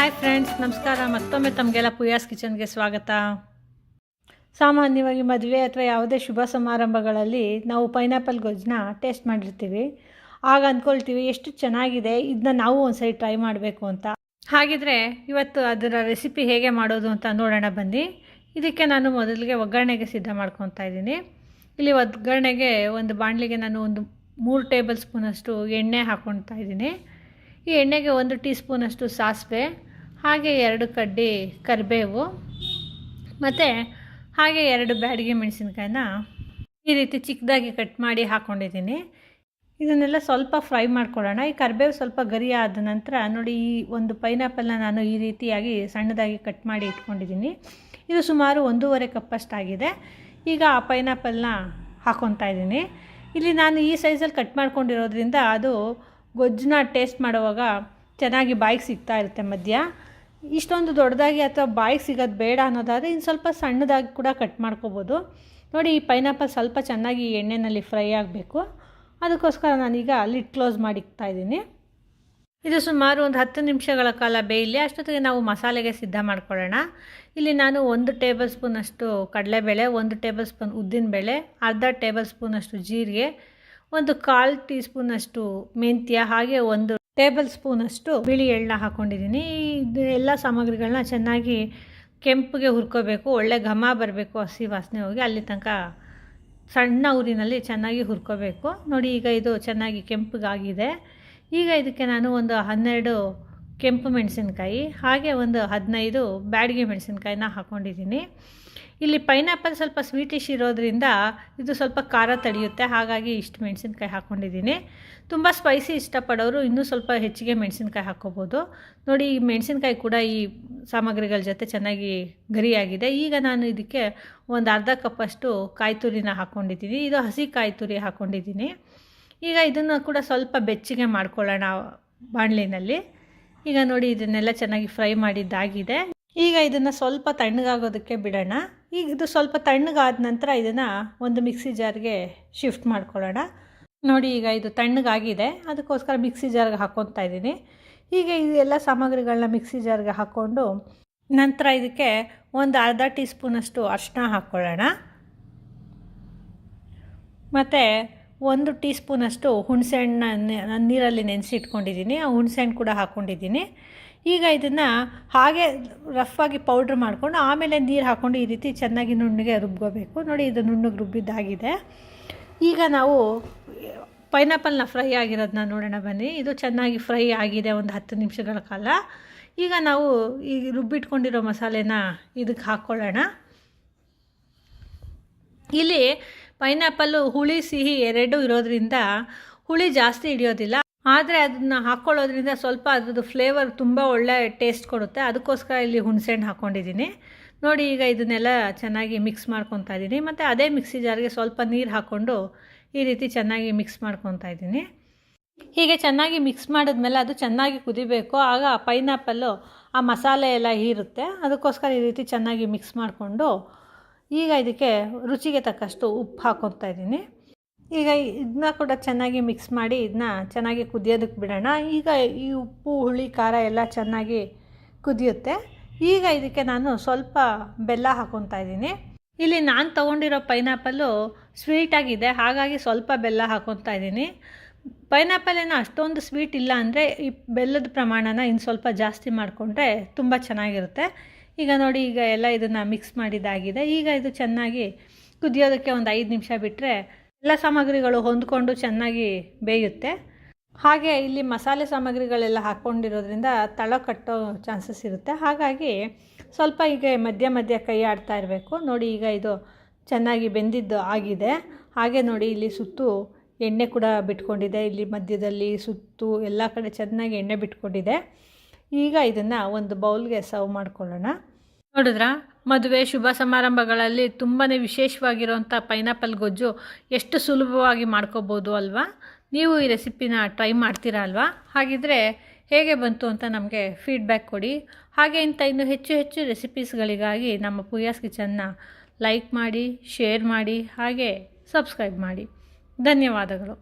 Hi friends ನಮಸ್ಕಾರ. ಮತ್ತೊಮ್ಮೆ ತಮಗೆಲ್ಲ ಪುಯಾಸ್ ಕಿಚನ್ಗೆ ಸ್ವಾಗತ. ಸಾಮಾನ್ಯವಾಗಿ ಮದುವೆ ಅಥವಾ ಯಾವುದೇ ಶುಭ ಸಮಾರಂಭಗಳಲ್ಲಿ ನಾವು ಪೈನಾಪಲ್ ಗೊಜ್ಜನ್ನ ಟೇಸ್ಟ್ ಮಾಡಿರ್ತೀವಿ. ಆಗ ಅಂದ್ಕೊಳ್ತೀವಿ, ಎಷ್ಟು ಚೆನ್ನಾಗಿದೆ ಇದನ್ನ ನಾವು ಒಂದ್ಸರಿ ಟ್ರೈ ಮಾಡಬೇಕು ಅಂತ. ಹಾಗಿದ್ರೆ ಇವತ್ತು ಅದರ ರೆಸಿಪಿ ಹೇಗೆ ಮಾಡೋದು ಅಂತ ನೋಡೋಣ ಬನ್ನಿ. ಇದಕ್ಕೆ ನಾನು ಮೊದಲಿಗೆ ಒಗ್ಗರಣೆಗೆ ಸಿದ್ಧ ಮಾಡ್ಕೊತಾ ಇದ್ದೀನಿ. ಇಲ್ಲಿ ಒಗ್ಗರಣೆಗೆ ಒಂದು ಬಾಣಲಿಗೆ ನಾನು ಒಂದು ಮೂರು ಟೇಬಲ್ ಸ್ಪೂನಷ್ಟು ಎಣ್ಣೆ ಹಾಕ್ಕೊಳ್ತಾ ಇದ್ದೀನಿ. ಈ ಎಣ್ಣೆಗೆ ಒಂದು ಟೀ ಸ್ಪೂನಷ್ಟು ಸಾಸಿವೆ ಹಾಗೆ ಎರಡು ಕಡ್ಡಿ ಕರಿಬೇವು, ಮತ್ತು ಹಾಗೆ ಎರಡು ಬ್ಯಾಡಿಗೆ ಮೆಣಸಿನ್ಕಾಯಿನ ಈ ರೀತಿ ಚಿಕ್ಕದಾಗಿ ಕಟ್ ಮಾಡಿ ಹಾಕ್ಕೊಂಡಿದ್ದೀನಿ ಇದನ್ನೆಲ್ಲ ಸ್ವಲ್ಪ ಫ್ರೈ ಮಾಡ್ಕೊಳ್ಳೋಣ. ಈ ಕರಿಬೇವು ಸ್ವಲ್ಪ ಗರಿ ಆದ ನಂತರ ನೋಡಿ ಈ ಒಂದು ಪೈನಾಪಲ್ನ ನಾನು ಈ ರೀತಿಯಾಗಿ ಸಣ್ಣದಾಗಿ ಕಟ್ ಮಾಡಿ ಇಟ್ಕೊಂಡಿದ್ದೀನಿ. ಇದು ಸುಮಾರು ಒಂದೂವರೆ ಕಪ್ಪಷ್ಟಾಗಿದೆ. ಈಗ ಆ ಪೈನಾಪಲ್ನ ಹಾಕ್ಕೊತಾ ಇದ್ದೀನಿ. ಇಲ್ಲಿ ನಾನು ಈ ಸೈಜಲ್ಲಿ ಕಟ್ ಮಾಡ್ಕೊಂಡಿರೋದ್ರಿಂದ ಅದು ಗೊಜ್ಜನ್ನ ಟೇಸ್ಟ್ ಮಾಡುವಾಗ ಚೆನ್ನಾಗಿ ಬಾಯಿಗೆ ಸಿಗ್ತಾ ಇರುತ್ತೆ ಮಧ್ಯ. ಇಷ್ಟೊಂದು ದೊಡ್ಡದಾಗಿ ಅಥವಾ ಬಾಯಿಗೆ ಸಿಗೋದು ಬೇಡ ಅನ್ನೋದಾದರೆ ಇನ್ನು ಸ್ವಲ್ಪ ಸಣ್ಣದಾಗಿ ಕೂಡ ಕಟ್ ಮಾಡ್ಕೋಬೋದು. ನೋಡಿ, ಈ ಪೈನಾಪಲ್ ಸ್ವಲ್ಪ ಚೆನ್ನಾಗಿ ಎಣ್ಣೆಯಲ್ಲಿ ಫ್ರೈ ಆಗಬೇಕು. ಅದಕ್ಕೋಸ್ಕರ ನಾನೀಗ ಲಿಡ್ ಕ್ಲೋಸ್ ಮಾಡಿಕ್ತಾ ಇದ್ದೀನಿ. ಇದು ಸುಮಾರು ಒಂದು ಹತ್ತು ನಿಮಿಷಗಳ ಕಾಲ ಬೇಯಲಿ. ಅಷ್ಟೊತ್ತಿಗೆ ನಾವು ಮಸಾಲೆಗೆ ಸಿದ್ಧ ಮಾಡ್ಕೊಳ್ಳೋಣ. ಇಲ್ಲಿ ನಾನು ಒಂದು ಟೇಬಲ್ ಸ್ಪೂನಷ್ಟು ಕಡಲೆಬೇಳೆ, ಒಂದು ಟೇಬಲ್ ಸ್ಪೂನ್ ಉದ್ದಿನಬೇಳೆ ಅರ್ಧ ಟೇಬಲ್ ಸ್ಪೂನಷ್ಟು ಜೀರಿಗೆ, ಒಂದು ಕಾಲು ಟೀ ಸ್ಪೂನಷ್ಟು ಮೆಂತ್ಯ, ಹಾಗೆ ಒಂದು ಟೇಬಲ್ ಸ್ಪೂನಷ್ಟು ಬಿಳಿ ಎಳ್ಳನ್ನ ಹಾಕ್ಕೊಂಡಿದ್ದೀನಿ ಇದು ಎಲ್ಲ ಸಾಮಗ್ರಿಗಳನ್ನ ಚೆನ್ನಾಗಿ ಕೆಂಪಿಗೆ ಹುರ್ಕೋಬೇಕು, ಒಳ್ಳೆ ಘಮ ಬರಬೇಕು ಹಸಿ ವಾಸನೆ ಹೋಗಿ, ಅಲ್ಲಿ ತನಕ ಸಣ್ಣ ಊರಿನಲ್ಲಿ ಚೆನ್ನಾಗಿ ಹುರ್ಕೋಬೇಕು. ನೋಡಿ, ಈಗ ಇದು ಚೆನ್ನಾಗಿ ಕೆಂಪಗಾಗಿದೆ. ಈಗ ಇದಕ್ಕೆ ನಾನು ಒಂದು ಹನ್ನೆರಡು ಕೆಂಪು ಮೆಣಸಿನ್ಕಾಯಿ, ಹಾಗೆ ಒಂದು ಹದಿನೈದು ಬ್ಯಾಡಿಗೆ ಮೆಣಸಿನ್ಕಾಯಿನ ಹಾಕ್ಕೊಂಡಿದ್ದೀನಿ ಇಲ್ಲಿ ಪೈನಾಪಲ್ ಸ್ವಲ್ಪ ಸ್ವೀಟಿಶ್ ಇರೋದ್ರಿಂದ ಇದು ಸ್ವಲ್ಪ ಖಾರ ತಡೆಯುತ್ತೆ. ಹಾಗಾಗಿ ಇಷ್ಟು ಮೆಣಸಿನ್ಕಾಯಿ ಹಾಕ್ಕೊಂಡಿದ್ದೀನಿ ತುಂಬ ಸ್ಪೈಸಿ ಇಷ್ಟಪಡೋರು ಇನ್ನೂ ಸ್ವಲ್ಪ ಹೆಚ್ಚಿಗೆ ಮೆಣಸಿನ್ಕಾಯಿ ಹಾಕ್ಕೋಬೋದು. ನೋಡಿ, ಈ ಮೆಣಸಿನ್ಕಾಯಿ ಕೂಡ ಈ ಸಾಮಗ್ರಿಗಳ ಜೊತೆ ಚೆನ್ನಾಗಿ ಗರಿಯಾಗಿದೆ. ಈಗ ನಾನು ಇದಕ್ಕೆ ಒಂದು ಅರ್ಧ ಕಪ್ಪಷ್ಟು ಕಾಯಿ ತುರಿನ ಹಾಕ್ಕೊಂಡಿದ್ದೀನಿ ಇದು ಹಸಿ ಕಾಯಿ ತುರಿ ಹಾಕ್ಕೊಂಡಿದ್ದೀನಿ ಈಗ ಇದನ್ನು ಕೂಡ ಸ್ವಲ್ಪ ಬೆಚ್ಚಗೆ ಮಾಡ್ಕೊಳ್ಳೋಣ ಬಾಣಲಿನಲ್ಲಿ. ಈಗ ನೋಡಿ, ಇದನ್ನೆಲ್ಲ ಚೆನ್ನಾಗಿ ಫ್ರೈ ಮಾಡಿದ್ದಾಗಿದೆ. ಈಗ ಇದನ್ನು ಸ್ವಲ್ಪ ತಣ್ಣಗಾಗೋದಕ್ಕೆ ಬಿಡೋಣ. ಈಗ ಇದು ಸ್ವಲ್ಪ ತಣ್ಣಗಾದ ನಂತರ ಇದನ್ನು ಒಂದು ಮಿಕ್ಸಿ ಜಾರ್ಗೆ ಶಿಫ್ಟ್ ಮಾಡ್ಕೊಳ್ಳೋಣ. ನೋಡಿ ಈಗ ಇದು ತಣ್ಣಗಾಗಿದೆ. ಅದಕ್ಕೋಸ್ಕರ ಮಿಕ್ಸಿ ಜಾರ್ಗೆ ಹಾಕ್ಕೊತಾ ಇದ್ದೀನಿ. ಈಗ ಇದೆಲ್ಲ ಸಾಮಗ್ರಿಗಳನ್ನ ಮಿಕ್ಸಿ ಜಾರ್ಗೆ ಹಾಕ್ಕೊಂಡು ನಂತರ ಇದಕ್ಕೆ ಒಂದು ಅರ್ಧ ಟೀ ಸ್ಪೂನಷ್ಟು ಅರಿಶಿನ ಹಾಕ್ಕೊಳ್ಳೋಣ. ಮತ್ತು ಒಂದು ಟೀ ಸ್ಪೂನಷ್ಟು ಹುಣಸೆಹಣ್ಣ ನೀರಲ್ಲಿ ನೆನೆಸಿ ಇಟ್ಕೊಂಡಿದ್ದೀನಿ ಆ ಹುಣಸೆಹಣ್ಣು ಕೂಡ ಹಾಕ್ಕೊಂಡಿದ್ದೀನಿ. ಈಗ ಇದನ್ನು ಹಾಗೆ ರಫಾಗಿ ಪೌಡ್ರ್ ಮಾಡಿಕೊಂಡು ಆಮೇಲೆ ನೀರು ಹಾಕ್ಕೊಂಡು ಈ ರೀತಿ ಚೆನ್ನಾಗಿ ನುಣ್ಣಗೆ ರುಬ್ಕೋಬೇಕು. ನೋಡಿ ಇದು ನುಣ್ಣಗೆ ರುಬ್ಬಿದ್ದಾಗಿದೆ. ಈಗ ನಾವು ಪೈನಾಪಲ್ನ ಫ್ರೈ ಆಗಿರೋದನ್ನ ನೋಡೋಣ ಬನ್ನಿ. ಇದು ಚೆನ್ನಾಗಿ ಫ್ರೈ ಆಗಿದೆ ಒಂದು ಹತ್ತು ನಿಮಿಷಗಳ ಕಾಲ. ಈಗ ನಾವು ಈ ರುಬ್ಬಿಟ್ಕೊಂಡಿರೋ ಮಸಾಲೆನ ಇದಕ್ಕೆ ಹಾಕ್ಕೊಳ್ಳೋಣ ಇಲ್ಲಿ ಪೈನಾಪಲ್ಲು ಹುಳಿ, ಸಿಹಿ ಎರಡೂ ಇರೋದ್ರಿಂದ ಹುಳಿ ಜಾಸ್ತಿ ಹಿಡಿಯೋದಿಲ್ಲ. ಆದರೆ ಅದನ್ನು ಹಾಕ್ಕೊಳ್ಳೋದ್ರಿಂದ ಸ್ವಲ್ಪ ಅದ್ರದ್ದು ಫ್ಲೇವರ್ ತುಂಬ ಒಳ್ಳೆ ಟೇಸ್ಟ್ ಕೊಡುತ್ತೆ. ಅದಕ್ಕೋಸ್ಕರ ಇಲ್ಲಿ ಹುಣಸೆಹಣ್ಣು ಹಾಕ್ಕೊಂಡಿದ್ದೀನಿ ನೋಡಿ ಈಗ ಇದನ್ನೆಲ್ಲ ಚೆನ್ನಾಗಿ ಮಿಕ್ಸ್ ಮಾಡ್ಕೊತಾ ಇದ್ದೀನಿ. ಮತ್ತು ಅದೇ ಮಿಕ್ಸಿ ಜಾರಿಗೆ ಸ್ವಲ್ಪ ನೀರು ಹಾಕ್ಕೊಂಡು ಈ ರೀತಿ ಚೆನ್ನಾಗಿ ಮಿಕ್ಸ್ ಮಾಡ್ಕೊತಾ ಇದ್ದೀನಿ. ಹೀಗೆ ಚೆನ್ನಾಗಿ ಮಿಕ್ಸ್ ಮಾಡಿದ್ಮೇಲೆ ಅದು ಚೆನ್ನಾಗಿ ಕುದಿಬೇಕು. ಆಗ ಪೈನಾಪಲ್ಲು ಆ ಮಸಾಲೆ ಎಲ್ಲ ಹೀರುತ್ತೆ. ಅದಕ್ಕೋಸ್ಕರ ಈ ರೀತಿ ಚೆನ್ನಾಗಿ ಮಿಕ್ಸ್ ಮಾಡಿಕೊಂಡು ಈಗ ಇದಕ್ಕೆ ರುಚಿಗೆ ತಕ್ಕಷ್ಟು ಉಪ್ಪು ಹಾಕ್ಕೊತಾ ಇದ್ದೀನಿ. ಈಗ ಇದನ್ನ ಕೂಡ ಚೆನ್ನಾಗಿ ಮಿಕ್ಸ್ ಮಾಡಿ ಇದನ್ನ ಚೆನ್ನಾಗಿ ಕುದಿಯೋದಕ್ಕೆ ಬಿಡೋಣ. ಈಗ ಈ ಉಪ್ಪು, ಹುಳಿ, ಖಾರ ಎಲ್ಲ ಚೆನ್ನಾಗಿ ಕುದಿಯುತ್ತೆ. ಈಗ ಇದಕ್ಕೆ ನಾನು ಸ್ವಲ್ಪ ಬೆಲ್ಲ ಹಾಕೊತಾ ಇದ್ದೀನಿ. ಇಲ್ಲಿ ನಾನು ತೊಗೊಂಡಿರೋ ಪೈನಾಪಲ್ಲು ಸ್ವೀಟಾಗಿದೆ ಹಾಗಾಗಿ ಸ್ವಲ್ಪ ಬೆಲ್ಲ ಹಾಕೊತಾ ಇದ್ದೀನಿ. ಪೈನಾಪಲ್ ಏನೋ ಅಷ್ಟೊಂದು ಸ್ವೀಟ್ ಇಲ್ಲ ಅಂದರೆ ಈ ಬೆಲ್ಲದ ಪ್ರಮಾಣನ ಇನ್ನು ಸ್ವಲ್ಪ ಜಾಸ್ತಿ ಮಾಡಿಕೊಂಡ್ರೆ ತುಂಬ ಚೆನ್ನಾಗಿರುತ್ತೆ. ಈಗ ನೋಡಿ, ಈಗ ಎಲ್ಲ ಇದನ್ನು ಮಿಕ್ಸ್ ಮಾಡಿದ್ದಾಗಿದೆ ಈಗ ಇದು ಚೆನ್ನಾಗಿ ಕುದಿಯೋದಕ್ಕೆ ಒಂದು ಐದು ನಿಮಿಷ ಬಿಟ್ಟರೆ ಎಲ್ಲ ಸಾಮಗ್ರಿಗಳು ಹೊಂದ್ಕೊಂಡು ಚೆನ್ನಾಗಿ ಬೇಯುತ್ತೆ. ಹಾಗೆ ಇಲ್ಲಿ ಮಸಾಲೆ ಸಾಮಗ್ರಿಗಳೆಲ್ಲ ಹಾಕ್ಕೊಂಡಿರೋದ್ರಿಂದ ತಳ ಕಟ್ಟೋ ಚಾನ್ಸಸ್ ಇರುತ್ತೆ. ಹಾಗಾಗಿ ಸ್ವಲ್ಪ ಈಗ ಮಧ್ಯ ಮಧ್ಯ ಕೈ ಆಡ್ತಾ ಇರಬೇಕು. ನೋಡಿ ಈಗ ಇದು ಚೆನ್ನಾಗಿ ಬೆಂದಿದ್ದು ಆಗಿದೆ. ಹಾಗೆ ನೋಡಿ ಇಲ್ಲಿ ಸುತ್ತು ಎಣ್ಣೆ ಕೂಡ ಬಿಟ್ಕೊಂಡಿದೆ. ಇಲ್ಲಿ ಮಧ್ಯದಲ್ಲಿ ಸುತ್ತು ಎಲ್ಲ ಕಡೆ ಚೆನ್ನಾಗಿ ಎಣ್ಣೆ ಬಿಟ್ಕೊಂಡಿದೆ. ಈಗ ಇದನ್ನು ಒಂದು ಬೌಲ್ಗೆ ಸರ್ವ್ ಮಾಡ್ಕೊಳ್ಳೋಣ. ನೋಡಿದ್ರಾ? ಮದುವೆ, ಶುಭ ಸಮಾರಂಭಗಳಲ್ಲಿ ತುಂಬಾ ವಿಶೇಷವಾಗಿರುವಂಥ ಪೈನಾಪಲ್ ಗೊಜ್ಜು ಎಷ್ಟು ಸುಲಭವಾಗಿ ಮಾಡ್ಕೋಬೋದು ಅಲ್ವಾ? ನೀವು ಈ ರೆಸಿಪಿನ ಟ್ರೈ ಮಾಡ್ತೀರಾ ಅಲ್ವಾ? ಹಾಗಿದ್ರೆ ಹೇಗೆ ಬಂತು ಅಂತ ನಮಗೆ ಫೀಡ್ಬ್ಯಾಕ್ ಕೊಡಿ. ಹಾಗೆ ಇಂಥ ಇನ್ನೂ ಹೆಚ್ಚು ಹೆಚ್ಚು ರೆಸಿಪೀಸ್ಗಳಿಗಾಗಿ ನಮ್ಮ ಪೂಯಾಸ್ ಕಿಚನ್ನ ಲೈಕ್ ಮಾಡಿ ಶೇರ್ ಮಾಡಿ, ಹಾಗೆ ಸಬ್ಸ್ಕ್ರೈಬ್ ಮಾಡಿ. ಧನ್ಯವಾದಗಳು.